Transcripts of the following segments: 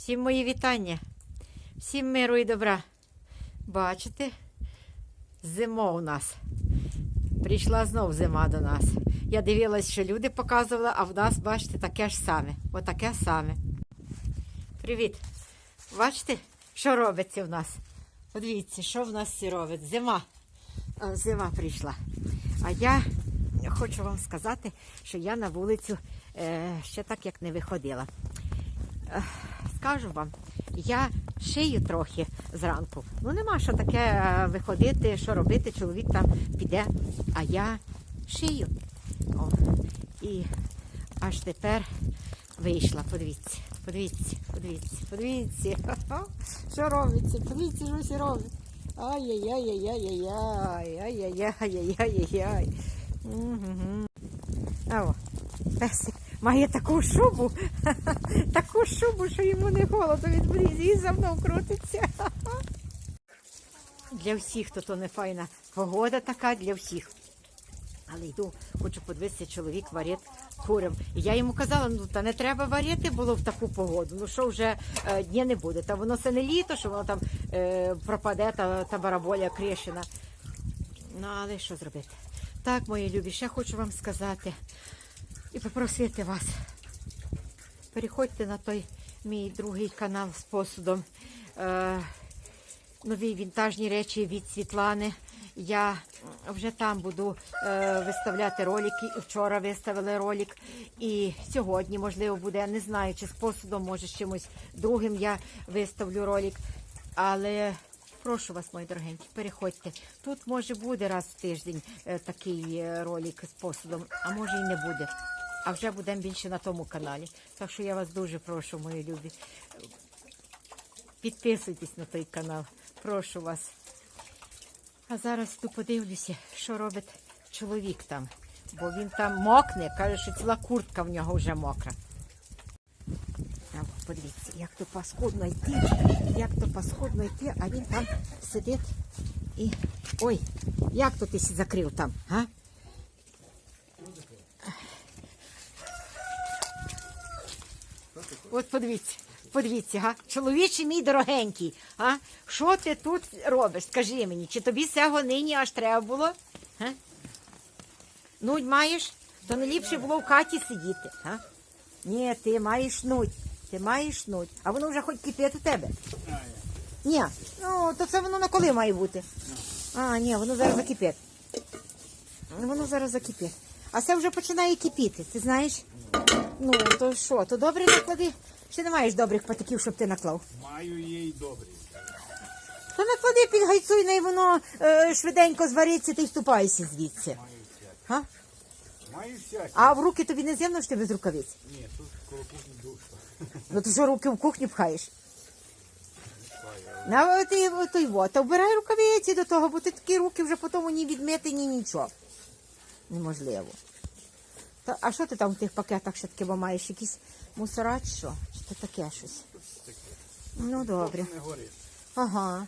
Всім мої вітання, всім миру і добра. Бачите, зима у нас. Прийшла знов зима до нас. Я дивилась, що люди показували, а в нас, бачите, таке ж саме. Отаке саме. Привіт. Бачите, що робиться в нас? Подивіться, що в нас робить. Зима. Зима прийшла. А я хочу вам сказати, що я на вулицю е, ще так як не виходила. Скажу вам, я шию трохи зранку. Ну нема що таке е, виходити, що робити, чоловік там піде, а я шию. О, і аж тепер вийшла. Подивіться, подивіться, подивіться, подивіться. Що робиться? Подивіться, що всі роблять. Ай-яй-яй-яй-яй-яй, ай-яй-яй-яй-яй-яй. Мгм. А о, песик має таку шубу, таку шубу, що йому не холодно від брізі і за мною крутиться. Для всіх то то не файна погода така, для всіх. Але йду, хочу подивитися, чоловік варить курям. І я йому казала, ну та не треба варити було в таку погоду. Ну що вже е, дня не буде. Та воно це не літо, що воно там е, пропаде, та, та бараболя крішена. Ну, але що зробити? Так, мої любі, ще хочу вам сказати і попросити вас. Переходьте на той мій другий канал з посудом. Е, нові вінтажні речі від Світлани. Я вже там буду е, виставляти ролики. Вчора виставили ролик. І сьогодні, можливо, буде, не знаю, чи з посудом, може з чимось другим я виставлю ролик. Але прошу вас, мої дорогенькі, переходьте. Тут може буде раз в тиждень е, такий е, ролик з посудом, а може і не буде. А вже будемо більше на тому каналі. Так що я вас дуже прошу, мої любі. Підписуйтесь на той канал. Прошу вас. А зараз тут подивлюся, що робить чоловік там. Бо він там мокне, каже, що ціла куртка в нього вже мокра. Подивіться, як то паскудно йти, як то паскудно йти, а він там сидить і. Ой, як то ти закрив там, а? От подивіться, подивіться, га? Чоловіче мій дорогенький, а? Що ти тут робиш? Скажи мені, чи тобі цього нині аж треба було? Га? Нудь маєш? То не було в хаті сидіти, а? Ні, ти маєш нудь. Ти маєш нудь. А воно вже хоч кипить у тебе. Ні, ну то це воно на коли має бути? А, ні, воно зараз закипить. Воно зараз закипить. А це вже починає кипіти, ти знаєш? Ну, то що, то добре наклади? Чи не маєш добрих патиків, щоб ти наклав? Маю їй добрі. То наклади під гайцуй, і воно е, швиденько звариться, ти й ступайся звідси. Маю всякі. Га? Маю всякі. А в руки тобі не з'ємно, що ти без рукавиць? Ні, тут коло кухні душа. Ну ти що руки в кухню пхаєш? На ти той вот, та вбирай рукавиці до того, бо ти такі руки вже потім ні відмити, ні нічого. Неможливо. Та, а що ти там в тих пакетах ще таке, маєш якісь мусора чи що? Чи то таке щось? Ну добре. Ага.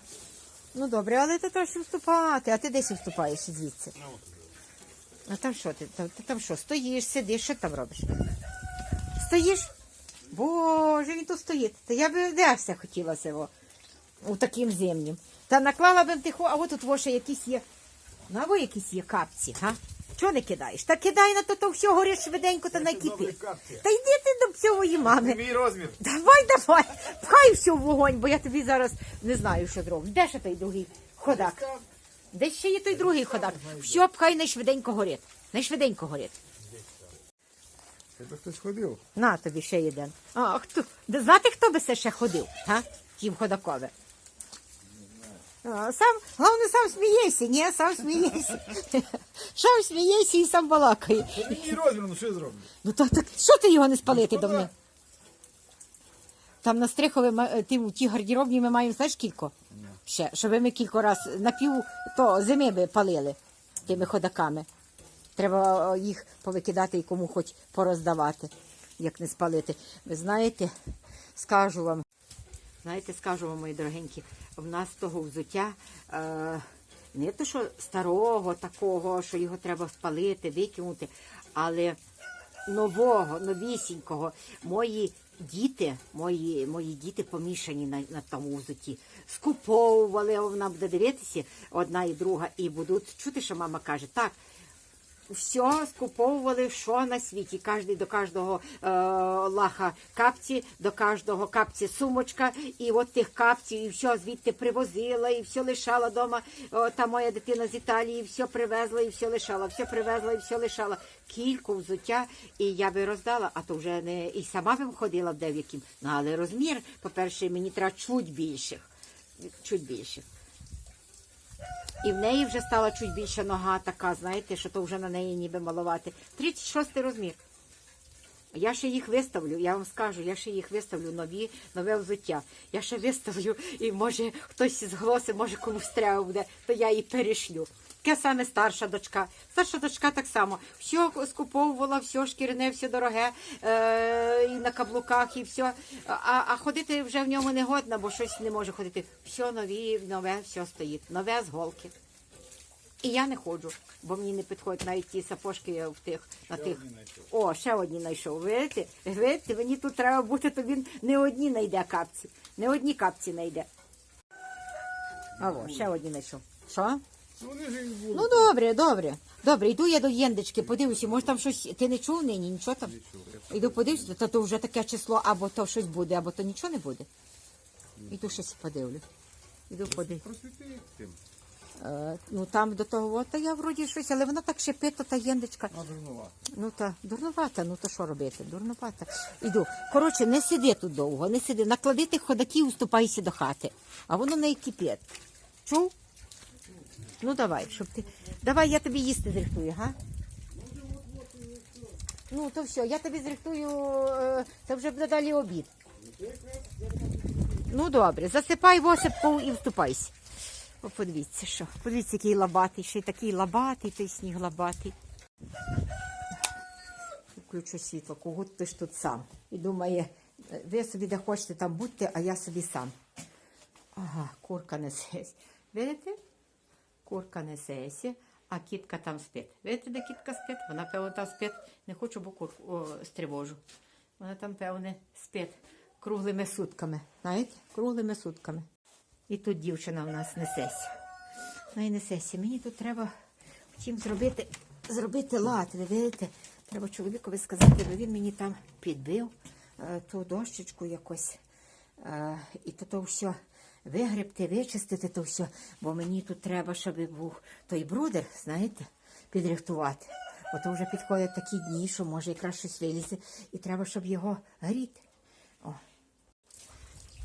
Ну добре, але ти треба ще вступати, а ти десь вступаєш звідси. Ну, А там що ти? Там, там що, стоїш, сидиш, що ти там робиш? Стоїш? Боже, він тут стоїть. Та я би де все хотіла цього у таким зимнім. Та наклала би тихо, а от тут во ще якісь є. Ну, або якісь є капці, га? Чого не кидаєш? Та кидай на то, то все горить швиденько та накипить. Та йди ти до псової мами. Мій розмір. Давай, давай, пхай все в вогонь, бо я тобі зараз не знаю, що зроблю. Де ще той другий ходак? Де ще є той другий ходак? Все, пхай найшвиденько горить. Найшвиденько горить. Це хтось ходив. На тобі ще один. А хто? Да Знати, хто би це ще ходив? Га? Тім ходакове. Сам, головне, сам смієшся, ні, сам смієшся. Сам смієшся і сам балакає. Розмір, ну що я зроблю? Ну так, так що ти його не спалити Ну, до мене? Там на стрихові ма- ті, ті гардеробні ми маємо, знаєш, кілько? Ще, щоб ми кілька раз на пів то зими би палили тими ходаками. Треба їх повикидати і кому хоч пороздавати, як не спалити. Ви знаєте, скажу вам, знаєте, скажу вам, мої дорогенькі, в нас того взуття е, не то, що старого такого, що його треба спалити, викинути, але нового, новісінького. Мої діти, мої, мої діти помішані на, на тому взуті. Скуповували, вона буде дивитися, одна і друга, і будуть чути, що мама каже, так. Все скуповували, що на світі. Кожний до кожного е, лаха капці, до кожного капці сумочка, і от тих капців, і все звідти привозила, і все лишала вдома. О, та моя дитина з Італії, все привезла, і все лишала, все привезла, і все лишала. Кільку взуття, і я би роздала, а то вже не і сама би ходила в деяким. Ну але розмір, по-перше, мені треба чуть більших. Чуть більших. І в неї вже стала чуть більше нога така, знаєте, що то вже на неї ніби малувати. 36 розмір. Я ще їх виставлю, я вам скажу, я ще їх виставлю нові, нове взуття. Я ще виставлю, і може хтось з голоси, може комусь треба буде, то я її перешлю. Таке саме старша дочка. Старша дочка так само. Все скуповувала, все шкіряне, все дороге, е, і на каблуках, і все. А, а ходити вже в ньому не годно, бо щось не може ходити. Все нові, нове, все стоїть. Нове з голки. І я не ходжу, бо мені не підходять навіть ті сапожки в тих на тих. одні. О, ще одні знайшов. Видите? Видите, мені тут треба бути, то він не одні знайде капці. Не одні капці знайде. А ще одні знайшов. Що? Ну вони ж і будуть. Ну добре, добре. Добре, йду я до Єндички, подивлюся, може там щось. Ти не чув нині, нічого там? Йду подивлюся, то, то вже таке число, або то щось буде, або то нічого не буде. Йду щось подивлю. Йду. Просвіти тим. Е, ну там до того, от, та я вроді щось, але вона так шипить, та єндичка. А дурнувати. Ну та дурновата, ну то що робити? Дурновата. Іду. Коротше, не сиди тут довго, не сиди. Наклади тих ходаків, уступайся до хати. А воно не кипить. Чув? Ну давай, щоб ти. Давай я тобі їсти зрихтую, га? Ну, то все, я тобі зрихтую, е, це вже буде далі обід. Ну добре, засипай восипку і вступайся. О, подивіться, що. Подивіться, який лабатий, ще й такий лабатий, той сніг лабатий. Включу світло, кого ти ж тут сам. І думає, ви собі де хочете там будьте, а я собі сам. Ага, курка несеться. Видите? Курка несеться, а кітка там спить. Видите, де кітка спить? Вона, певно, там спить. Не хочу, бо курку о, стривожу. Вона там, певне, спить круглими сутками. Знаєте? Круглими сутками. І тут дівчина в нас несеться. Ну і несеться. Мені тут треба втім зробити, зробити лад. Ви видите? Треба чоловікові сказати, бо він мені там підбив е, ту дощечку якось. Е, і то, то все вигребти, вичистити то все. Бо мені тут треба, щоб був той брудер, знаєте, підрихтувати. Ото вже підходять такі дні, що може якраз щось вилізе, і треба, щоб його гріти. О.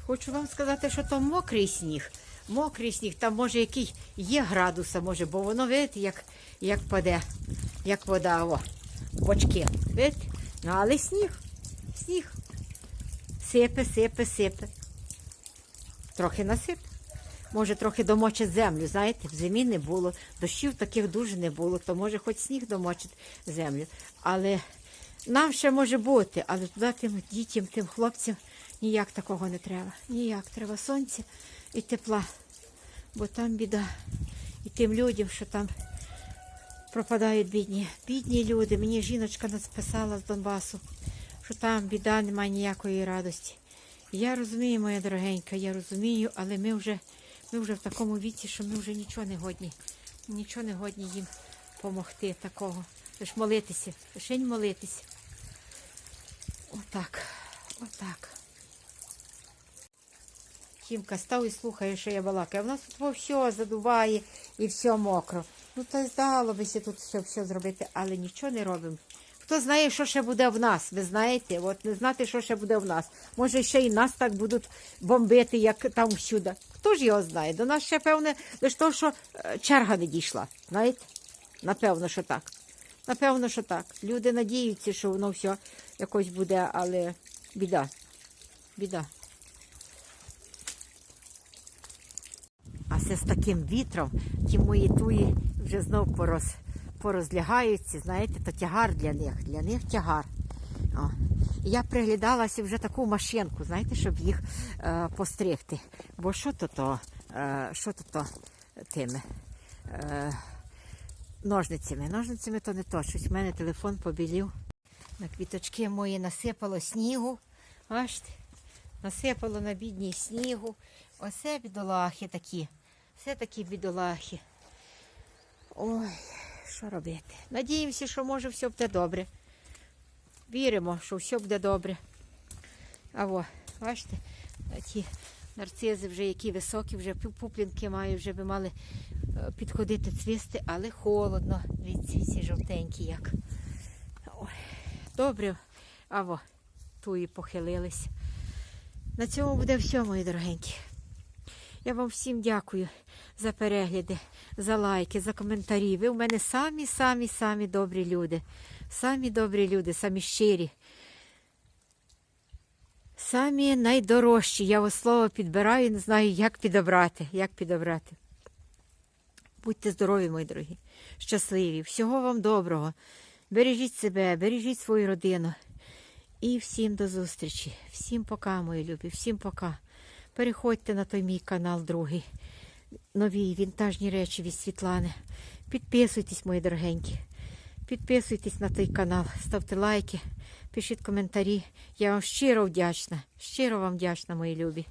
Хочу вам сказати, що то мокрий сніг. Мокрий сніг, там може який є градуса, може, бо воно, видите, як, як паде, як вода, о, бочки. Видите? Ну, але сніг, сніг. Сипе, сипе, сипе. Трохи насип. Може, трохи домочить землю, знаєте, в зимі не було, дощів таких дуже не було, то може хоч сніг домочить землю. Але нам ще може бути, але туди тим дітям, тим хлопцям ніяк такого не треба. Ніяк треба сонця і тепла. Бо там біда. І тим людям, що там пропадають бідні. Бідні люди. Мені жіночка написала з Донбасу, що там біда, немає ніякої радості. Я розумію, моя дорогенька, я розумію, але ми вже, ми вже в такому віці, що ми вже нічого не годні. Нічого не годні їм допомогти такого. Лиш молитися, лише молитися. Отак. Отак. Тімка став і слухає, що я балакаю. В нас тут все задуває і все мокро. Ну то здалося тут все, все зробити, але нічого не робимо. Хто знає, що ще буде в нас? Ви знаєте, от не знати, що ще буде в нас. Може, ще і нас так будуть бомбити, як там всюди. Хто ж його знає? До нас ще, певне, лише то, що е, черга не дійшла. Знаєте? Напевно, що так. Напевно, що так. Люди надіються, що воно все якось буде, але біда. Біда. А це з таким вітром, ті мої туї вже знов пороз, порозлягаються, знаєте, то тягар для них, для них тягар. О. Я приглядалася вже таку машинку, знаєте, щоб їх е, постригти. Бо що то то, е, що то то тими е, ножницями. Ножницями то не то. Щось в мене телефон побілів. На квіточки мої насипало снігу. Бачите, насипало на бідній снігу. Оце бідолахи такі. Все такі бідолахи. Ой, що робити? Надіємося, що може все буде добре. Віримо, що все буде добре. А во, бачите, ті нарцизи вже які високі, вже пуплінки мають, вже би мали е, підходити цвісти, але холодно. Дивіться, ці жовтенькі як. Добре, а во, туї похилились. На цьому буде все, мої дорогенькі. Я вам всім дякую за перегляди, за лайки, за коментарі. Ви в мене самі, самі, самі добрі люди. Самі добрі люди, самі щирі. Самі найдорожчі. Я ось слово підбираю, не знаю, як підобрати. Як підобрати. Будьте здорові, мої дорогі, щасливі. Всього вам доброго. Бережіть себе, бережіть свою родину. І всім до зустрічі. Всім пока, мої любі, всім пока. Переходьте на той мій канал другий. Нові вінтажні речі від Світлани. Підписуйтесь, мої дорогенькі. Підписуйтесь на той канал, ставте лайки, пишіть коментарі. Я вам щиро вдячна. Щиро вам вдячна, мої любі.